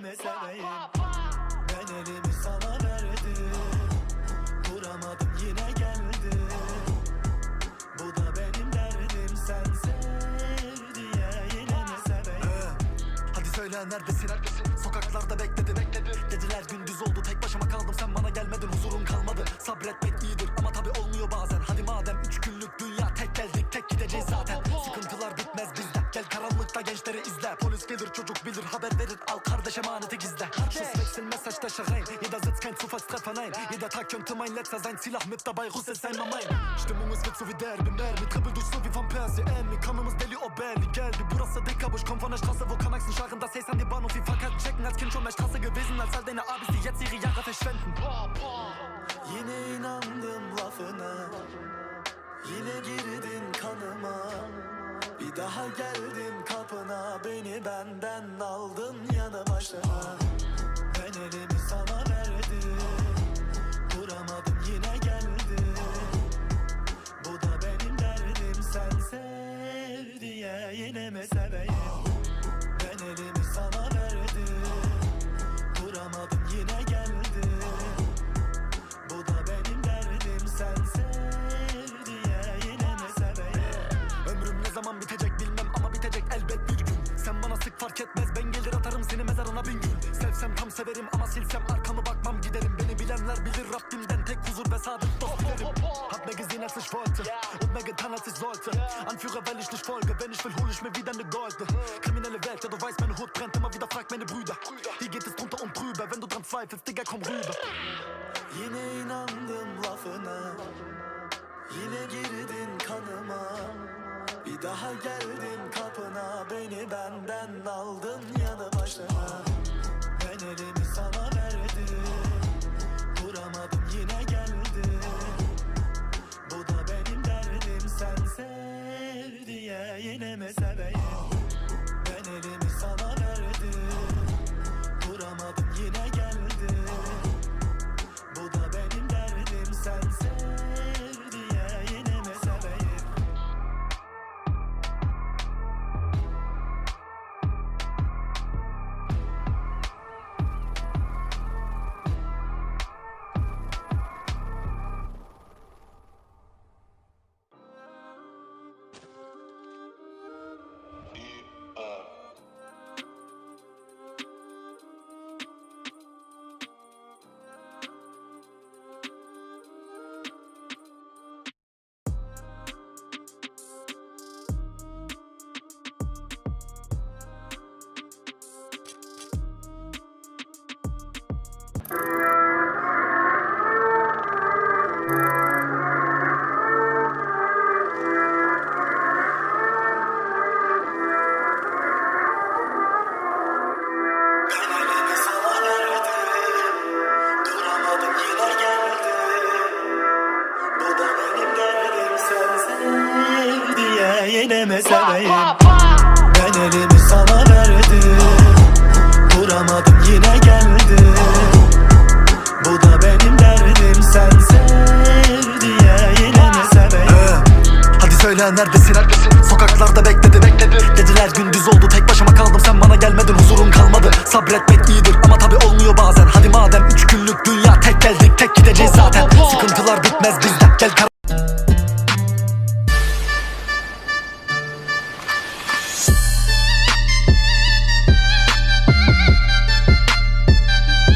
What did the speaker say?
mi seveyim. Ben elimi sana verdim. Duramadım yine geldi. Bu da benim derdim sen sev diye yine mi seveyim? Hadi söyle neredesin? Neredesin Sokaklarda bekledim bekledim Geceler gündüz oldu tek başıma kaldım. Sen bana karanlıkta gençleri izle. Polis gelir çocuk bilir haber verir. Al kardeş emaneti gizle. Schuss wechseln Messerstecher rein Jeder sitzt kein Zufallstreffer nein Jeder Tag könnte mein letzter sein Ziel mit dabei Russe sein mal mein Stimmung ist wird so wie Derby Mermi Trippel durch so wie Van Persie Emmy Kanımız deli o belli geldi. Burası ich komm von der Straße wo Kanaksen scharren Das Haze an die Bahnhof wie Fahrkarten checken Als Kind schon mehr Straße gewesen Als all deine Abis die jetzt ihre Jahre verschwenden Yine inandım lafına mi seveyim Ben elimi sana verdim. Duramadım yine geldi bu da benim derdim sen sev diye yine mi seveyim. Ömrüm ne zaman bitecek bilmem ama bitecek elbet bir gün. Sen bana sık fark etmez ben gelir atarım seni mezarına bin gün. Sevsem tam severim ama silsem arkamı bakmam giderim. Beni bilenler bilir Rabbimden tek huzur ve sadık dost dilerim Hab mir gesehen als ich wollte und mehr getan als ich sollte Anführer weil ich nicht mir wieder ne Golde Kriminelle Welt, ja du weißt meine Hut brennt immer wieder frag meine Brüder. Hier geht es drunter und drüber, wenn du dran zweifelst, Digga komm rüber. Yine inandım lafına. Yine girdin kanıma. Bir daha geldim kapına Beni benden aldın yine mi seveyim Ben elimi sana verdim. Duramadım yine geldi. Bu da benim derdim sen sev diye yine mi seveyim Hadi söyle neredesin? Neredesin? Sokaklarda bekledim bekledim. Geceler gündüz oldu tek başıma kaldım. Sen bana gelmedin Huzurun kalmadı. Sabretmek iyidir ama tabi olmuyor bazen. Hadi madem üç günlük dünya tek geldik tek gideceğiz zaten. Sıkıntılar bitmez bizde gel kar